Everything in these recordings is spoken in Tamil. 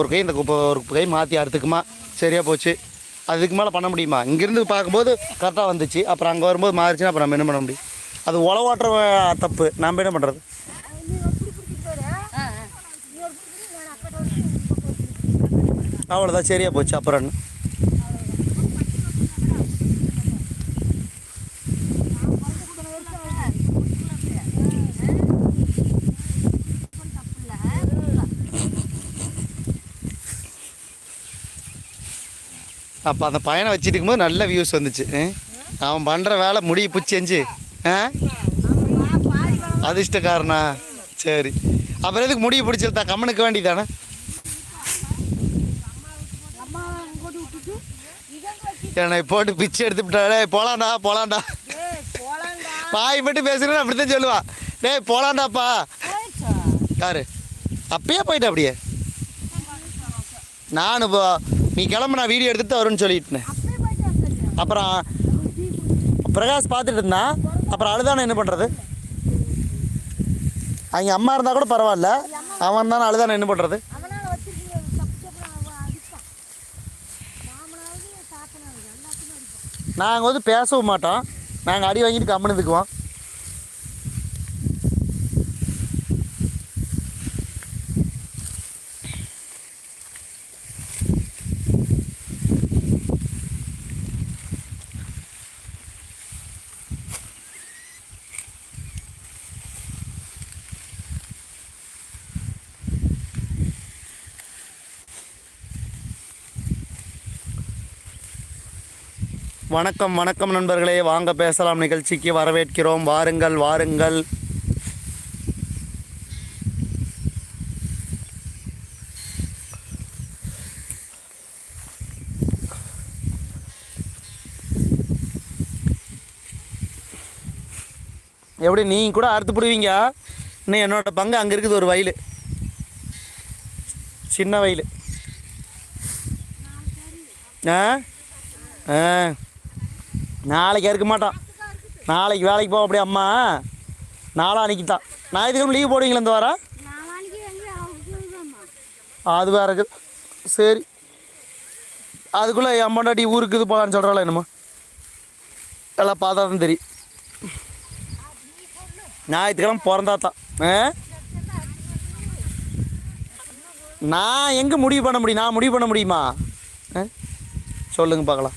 ஒரு கை இந்த குப்பை ஒரு கை மாற்றி அறுத்துக்குமா? சரியாக போச்சு. அதுக்கு மேலே பண்ண முடியுமா? இங்கேருந்து பார்க்கும்போது கரெக்டாக வந்துச்சு. அப்புறம் அங்கே வரும்போது மாறிச்சுன்னா அப்புறம் நம்ம என்ன பண்ண முடியும்? அது உழவாட்டுற தப்பு. நம்ம என்ன பண்ணுறது அவ்வளோதான் சரியாக போச்சு. அப்புறம் என்ன? அப்போ அந்த பையனை வச்சுட்டு இருக்கும்போது நல்ல வியூஸ் வந்துச்சு. அவன் பண்ணுற வேலை முடிய பிடிச்சிருந்துச்சி ஆ அதிர்ஷ்டக்காரனா? சரி. அப்புறம் எதுக்கு முடிய பிடிச்சிருந்தா கம்மனுக்கு வேண்டிதானே என்னை போட்டு பிச்சை எடுத்து விட்டாடே போலாண்டா போலாண்டா பாய் மட்டும் பேசுகிறேன் அப்படித்தான் சொல்லுவான் டேய் போலாண்டாப்பா யாரு? அப்பயே போயிட்டேன் அப்படியே. நான் இப்போ நீ கிளம்பு நான் வீடியோ எடுத்துட்டு வரும்னு சொல்லிட்டேன். அப்புறம் பிரகாஷ் பார்த்துட்டு இருந்தான் அப்புறம் அழுதானே என்ன பண்ணுறது அவங்க அம்மா இருந்தால் கூட பரவாயில்ல. அவன் தானே அழுதானே என்ன பண்ணுறது நாங்கள் வந்து பேசவும் மாட்டோம். நாங்கள் அடி வாங்கிட்டு கம்முன்னு இருக்குவோம் வணக்கம் வணக்கம் நண்பர்களே. வாங்க பேசலாம் நிகழ்ச்சிக்கு. வரவேற்கிறோம். வாருங்கள் வாருங்கள். எப்படி நீங்கள் கூட அறுத்து பிடுவீங்க? இன்னும் என்னோட பங்கு அங்கே இருக்குது ஒரு வயல். சின்ன வயல். ஆ? ஆ. நாளைக்கு இருக்க மாட்டான். நாளைக்கு வேலைக்கு போக அப்படியே அம்மா. நாளான்னைக்கு தான் நான் இதுக்கு லீவ் போடுவீங்களா இந்த வாரம்? அது வேற இருக்குது சரி. அதுக்குள்ளே என் பொண்டாட்டி ஊருக்கு இது போகலான்னு சொல்கிறாள் என்னமோ. எல்லாம் பார்த்தா தான் தெரியும். ஞாயிற்றுக்கிழமை பிறந்தா தான். ஆ? நான் எங்கே முடிவு பண்ண முடியும்? நான் முடிவு பண்ண முடியுமா? ஆ? சொல்லுங்கள் பார்க்கலாம்.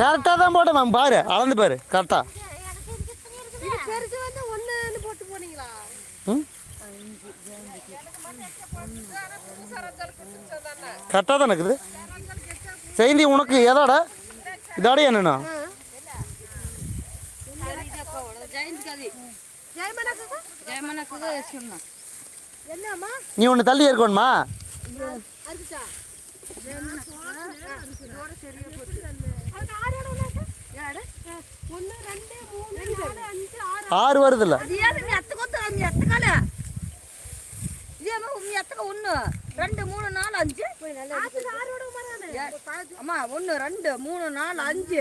கரெக்டாக தான் போட்டேன் மேம். பாரு அளந்து பாரு. கரெக்டாக கரெக்டாக தான் இருக்குது. செய்தி உனக்கு எதாடா? இதாடா என்னண்ணா நீ ஒன்று தள்ளி இருக்கணுமா? ஆறு வருதுல்ல. ஒன்று ரெண்டு மூணு நாலு அஞ்சு அம்மா ஒன்று ரெண்டு மூணு நாலு அஞ்சு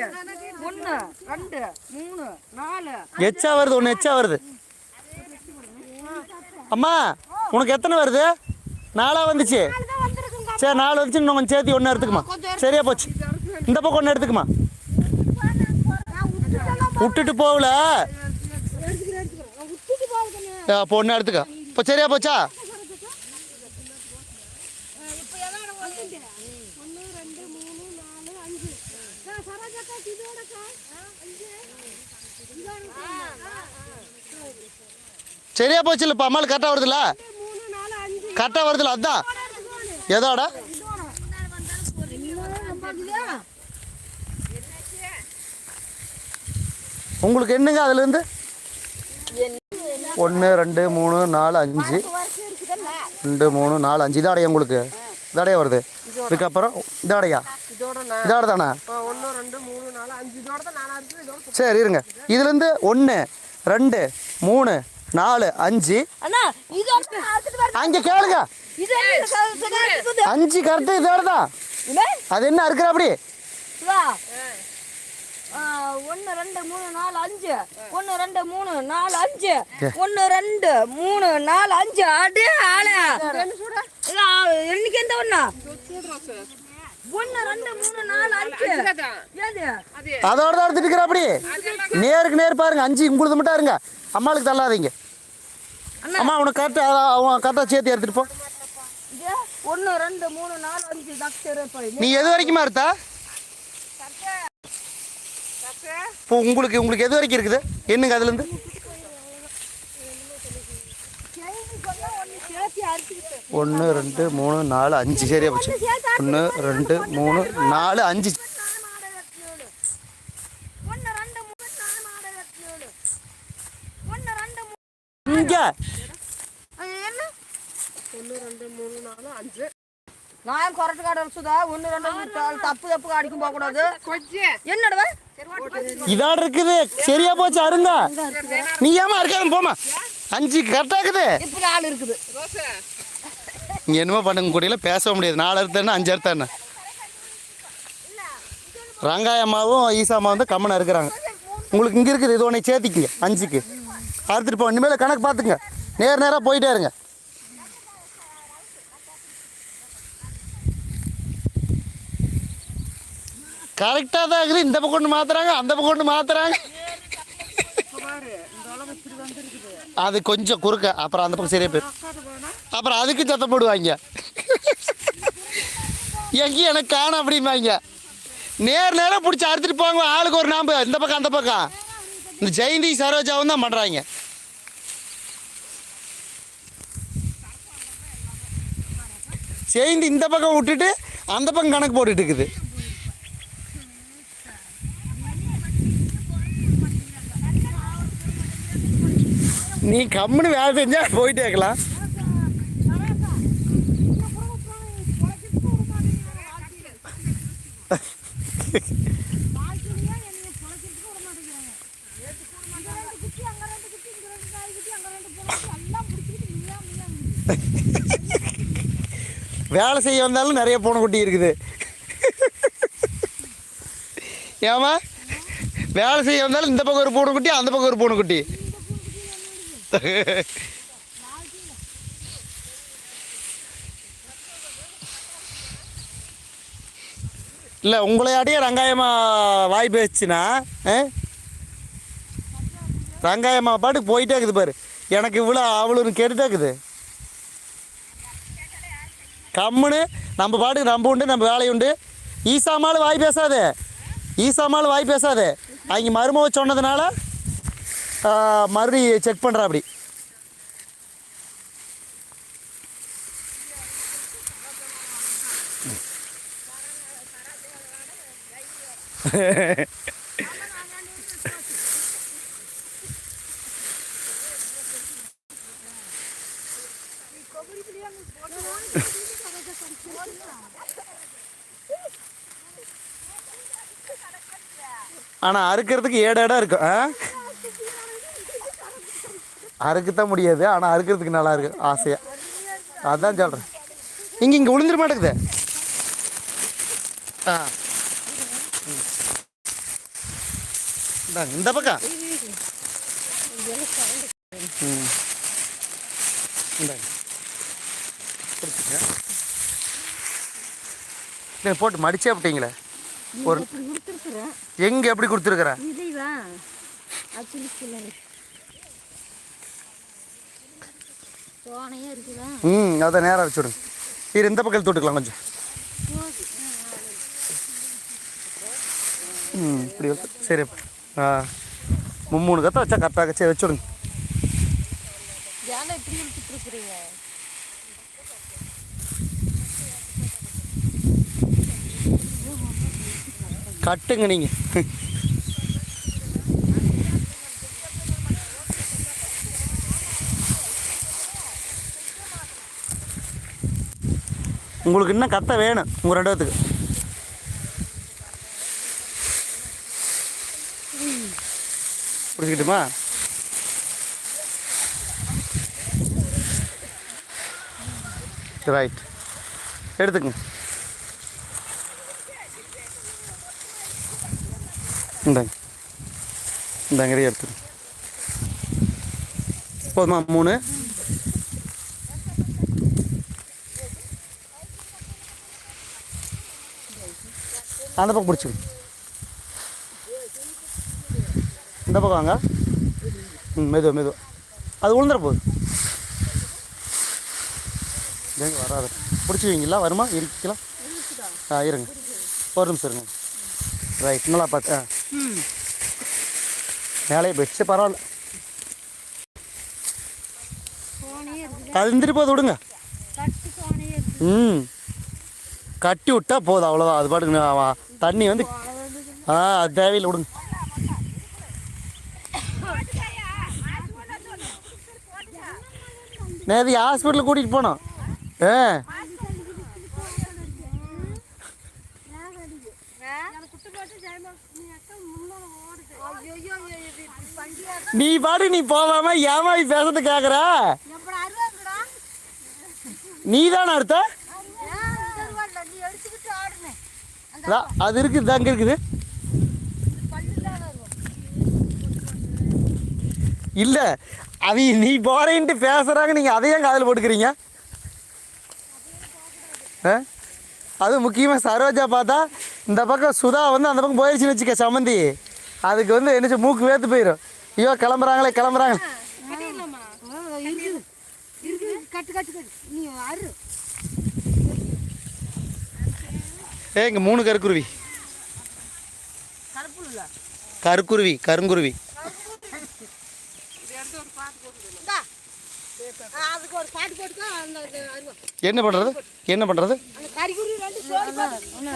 ஒன்று ரெண்டு மூணு நாலு எச்சா வருது ஒன்று எச்சா வருது. அம்மா உனக்கு எத்தனை வருது? நாலா வந்துச்சு. சரி நாலு வந்துச்சு இன்னும் கொஞ்சம் சேர்த்து ஒன்று எடுத்துக்குமா. சரியா போச்சு. இந்த பக்கம் ஒன்று எடுத்துக்குமா. விட்டுட்டு போகல. அப்போ ஒன்று எடுத்துக்க. இப்போ சரியா போச்சா? சரியா போச்சு இல்லைப்பா அம்மாள் கரெக்டாக வருதுல்ல கரெக்டாக வருதுல்ல அதான் எதோட? உங்களுக்கு என்னங்க அதுலேருந்து? ஒன்று ரெண்டு மூணு நாலு அஞ்சு. ரெண்டு மூணு நாலு அஞ்சு. இதாடையா உங்களுக்கு? இதாடையா வருது. இதுக்கப்புறம் இதாடையா? இதோட தானே சரி இருங்க. இதுலேருந்து ஒன்று ரெண்டு மூணு நாலு அஞ்சு. அங்கே கேளுங்க? அஞ்சு கரெக்டு இதோட தான். இல்லை? அது என்ன இருக்கிற அப்படி? ஒண்ணு ரெண்டு மூணு நாலு அஞ்சு. ஒண்ணு ரெண்டு மூணு நாலு அஞ்சு. ஒண்ணு ரெண்டு மூணு நாலு அஞ்சு. அடே ஆளு. என்னைக்கு எந்த ஒண்ணா? அதோட தான் எடுத்துட்டு அப்படி. நேருக்கு நேர் பாருங்க. அஞ்சு உங்களுக்கு மட்டும் இருங்க. அம்மாளுக்கு தள்ளாதீங்க. அம்மா உனக்கு கரெக்டாக அவன் கரெக்டாக சேர்த்து எடுத்துட்டு போ. ஒண்ணு ரெண்டு மூணு நாலு அஞ்சு டாக்டர் நீ எது வரைக்குமா எடுத்தா? இப்போ உங்களுக்கு உங்களுக்கு எது வரைக்கும் இருக்குது? என்னங்க அதுலேருந்து? ஒன்று ரெண்டு மூணு நாலு அஞ்சு. சரியா போச்சு. ஒன்று ரெண்டு மூணு நாலு அஞ்சு ஒன்று ரெண்டு மூணு நாலு மாடு இருபத்தி ஏழு ஒன்று ரெண்டு மூணு இங்கே என்ன ஒன்று ரெண்டு மூணு நாலு அஞ்சு. நான் கொரட்டு காடு சுதா ஒன்று ரெண்டு மூணு நாலு தப்பு தப்பு அடிக்கும் போகக்கூடாது கொஞ்சம் என்னடா? இதாட இருக்குது. சரியா போச்சு அருங்க நீ ஏமா இருக்காது போமா அஞ்சு கரெக்டாக இருக்குது. இப்படி ஆள் இருக்குது. இங்கே என்னமோ பண்ணுங்க கூடியில் பேச முடியாது. நாலு அறுத்தானே அஞ்சு அறுத்தானே ரங்காய அம்மாவும் ஈசா அம்மா வந்து கம்மனை இருக்கிறாங்க உங்களுக்கு இங்கே இருக்குது இது ஒன்று சேர்த்திக்கிங்க அஞ்சுக்கு. அறுத்துட்டு போ. இனிமேல் கணக்கு பார்த்துங்க நேர் நேராக போயிட்டே இருங்க. கரெக்டாக தான் இருக்குது. இந்த பக்கம் ஒன்று மாத்துறாங்க அந்த பக்கம் ஒன்று மாத்துறாங்க. அது கொஞ்சம் குறுக்க. அப்புறம் அந்த பக்கம் சரியா போயிடும். அப்புறம் அதுக்கு சத்தம் போடுவாங்க. எங்கேயும் எனக்கு காணும் அப்படிம்பாங்க. நேர் நேரம் பிடிச்சி அறுத்துட்டு போங்க. ஆளுக்கு ஒரு நாம்பு. இந்த பக்கம் அந்த பக்கம். இந்த ஜெயந்தி சரோஜாவும் தான் பண்ணுறாங்க ஜெயந்தி இந்த பக்கம் விட்டுட்டு அந்த பக்கம் கணக்கு போட்டுட்டு இருக்குது நீ கம்முன்னு வேலை செஞ்சா போயிட்டே இருக்கலாம் வேலை செய்ய வந்தாலும் நிறைய பூனைக்குட்டி இருக்குது. ஏமா வேலை செய்ய வந்தாலும் இந்த பக்கம் ஒரு பூனைக்குட்டி அந்த பக்கம் ஒரு பூனைக்குட்டி இல்லை உங்களையாடியே ரங்காயம்மா வாய் பேசுச்சுன்னா ஆ? ரங்காயம்மா பாட்டுக்கு போயிட்டே இருக்குது பாரு. எனக்கு இவ்வளோ அவ்வளோன்னு கேட்டுட்டே இருக்குது. கம்முன்னு நம்ம பாட்டுக்கு நம்ம உண்டு நம்ம வேலை உண்டு. ஈசாமாலும் வாய் பேசாதே. ஈசாமாலும் வாய் பேசாதே. அவங்க மருமக சொன்னதுனால மறுபடி செக் பண்ணுறா அப்படி. ஆனால் அறுக்கிறதுக்கு ஏடு இடம் இருக்கும் ஆ? அறுக்கத்தான் முடியாது ஆனால் அறுக்கிறதுக்கு நல்லா இருக்கு ஆசையாக அதான் சொல்கிறேன் இங்கே இங்கே விழுந்துட மாட்டேங்குது. ஆ. இந்தாங்க, இந்த பக்கம். ம். இந்தாங்க இல்லை, போட்டு மடிச்சே விட்டீங்களே? ஒரு கொடுத்துருக்குறேன். எங்கே எப்படி கொடுத்துருக்குற இதைவா? அச்சுலிக்கல போனையே இருக்குதா? ம் அதை நேராக வச்சு விடுங்க இரு இந்த பக்கம் தொட்டுக்கலாம் கொஞ்சம். ம் இப்படி சரி. ஆ மும்மூணு கத்தை வச்சா கரெக்டாக சரி வச்சு விடுங்க கட்டுங்க நீங்கள் உங்களுக்கு இன்னும் கத்த வேணும் உங்கள் ரெண்டுத்துக்கு பிடிச்சிக்கிட்டுமா ரைட் எடுத்துக்கங்க. இந்தாங்க. இந்தாங்க இதையும் எடுத்துக்கங்க போதுமா மூணு? அந்த பக்கம் பிடிச்சிக்கங்க இந்த பக்கம் வாங்க. ம் மெதுவா மெதுவோ. அது உளுந்துற போகுது எங்க வராது. பிடிச்சிவீங்களா வருமா? இருக்கலாம் ஆ இருங்க. ஒரு நிமிஷம் இருங்க. ரைட் நல்லா பார்த்து ஆ. மேலே பெட்ஸு பரவாயில்ல. சோனியே போது விடுங்க. ம். கட்டி விட்டா போதும் அவ்வளோதான் அது பாட்டுக்கு தண்ணி வந்து ஆ அது தேவையில்லை விடுங்க. நேற்று ஹாஸ்பிட்டலுக்கு கூட்டிகிட்டு போனோம். ஆ குட்டு போட்டு ஜெயமா நீ அக்கா முன்னோட ஓடுது ஐயோ பண்டிகை நீ பாட்டு நீ போவாம ஏமா பேசுறது கேக்குற? எப்படி நீ தானே அடுத்த அது இருக்குது அங்க இருக்குது. இல்லை அது நீ போறேன்ட்டு பேசுகிறாங்க நீங்கள் அதையும் காதில் போட்டுக்கிறீங்க. ஆ? அது முக்கியமாக சரோஜா பார்த்தா இந்த பக்கம் சுதா வந்து அந்த பக்கம் போயிடுச்சுன்னு வச்சுக்க சம்மந்தி. அதுக்கு வந்து என்ன செய்ய, மூக்கு வேத்து போயிடும் ஐயோ கிளம்புறாங்களே கிளம்புறாங்க. இருக்குது. இருக்குது. கட்டு கட்டு கட்டு. நீ அரு. ஏ இங்கே மூணு கருக்குருவி. கருக்குருவி கருங்குருவி. என்ன பண்ணுறது என்ன போட்டு.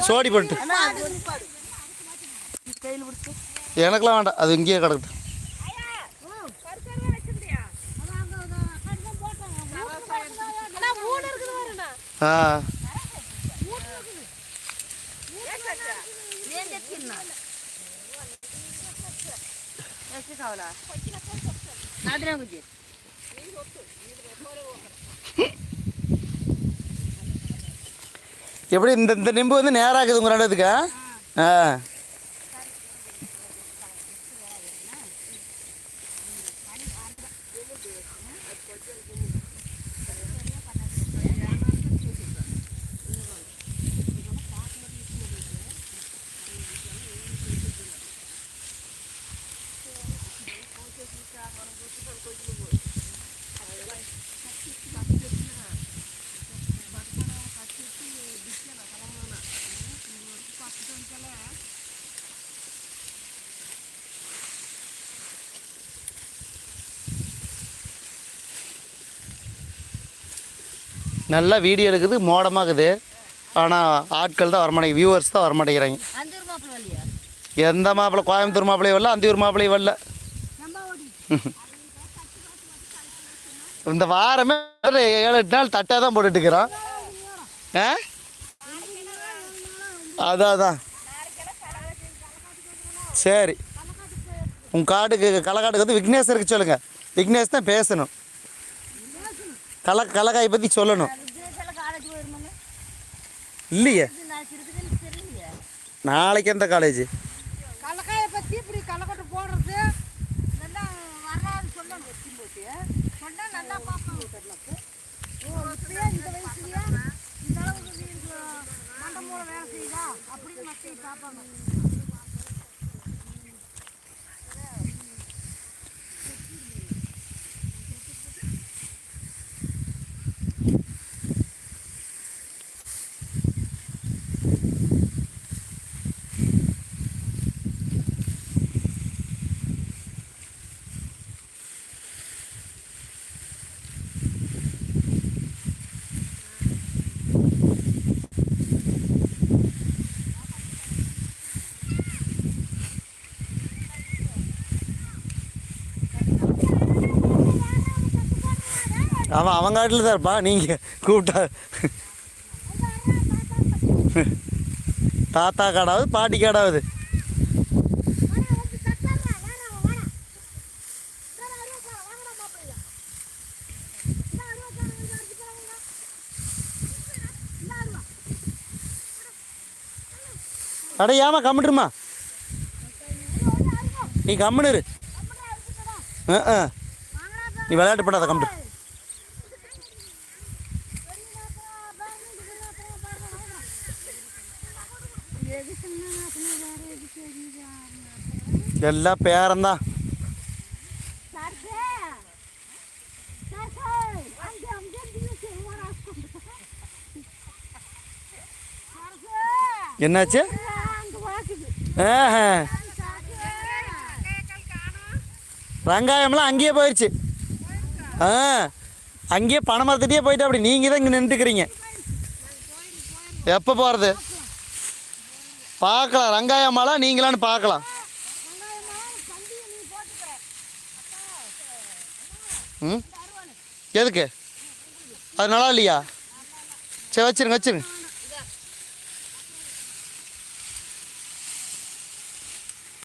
சோடி போட்டு. கையில் பிடிச்சி. எனக்கெல்லாம் வேண்டாம். அது இங்கேயே கிடக்குது ஆ. எப்படி இந்த இந்த நெம்பு வந்து நேராக இருக்குது உங்கள் ரெண்டுத்துக்கு ஆ. நல்லா வீடியோ எடுக்குது மோடமாகுது. ஆனால் ஆட்கள் தான் வரமாட்டேங்க வியூவர்ஸ் தான் வரமாட்டேங்கிறாங்க. எந்த மாப்பிள்ளை கோயம்புத்தூர் மாப்பிள்ளையும் வரல அந்தியூர் மாப்பிள்ளையும் வரல. இந்த வாரமே ஏழு எட்டு நாள் தட்டாக தான் போட்டுட்டு இருக்கிறோம் ஆ? அதான் அதான். சரி. உங்கள் காட்டுக்கு களக்காட்டுக்கு வந்து விக்னேஸ்வருக்கு சொல்லுங்கள் விக்னேஷ் தான் பேசணும். கல கலக்காய் பற்றி சொல்லணும். இல்லையே? இது நான் தெரியலையே நாளைக்கு எந்த காலேஜ் கடலக்காயை பற்றி இப்படி கலக்கட்டு போடுறது நல்லா வராது சொல்லணும் வச்சு போட்டு. சொன்னால் நல்லா பார்ப்பாங்க தெரியலக்கு ஓ இப்படியே இந்த வயசுலயே? இந்த அளவுக்கு நீங்க மண்டை மூளை வேலை செய்யுதா? அப்படின்னு மக்கள் பார்ப்பாங்க. அவன் அவங்க காட்டில் தான் இருப்பான் நீங்கள் கூப்பிட்டா. தாத்தா காடாவது பாட்டி காடாவது. அட ஏமா கம்மிட்டுருமா நீ கம்முன்னு இரு. ஆ நீ விளையாட்டு படாத கம்மிட்டு எல்லாம் பேரந்தான் என்னாச்சு ஆஹா வெங்காயம்லாம் அங்கேயே போயிடுச்சு ஆ அங்கேயே பனை மரத்துட்டே போயிட்டு அப்படி நீங்கள் தான் இங்கே நின்றுக்கிறீங்க எப்போ போகிறது பார்க்கலாம் வெங்காயமெல்லாம் நீங்களான்னு பார்க்கலாம் ம்? எதுக்கு? அது நல்லா இல்லையா? சரி வச்சிருங்க வச்சிருங்க.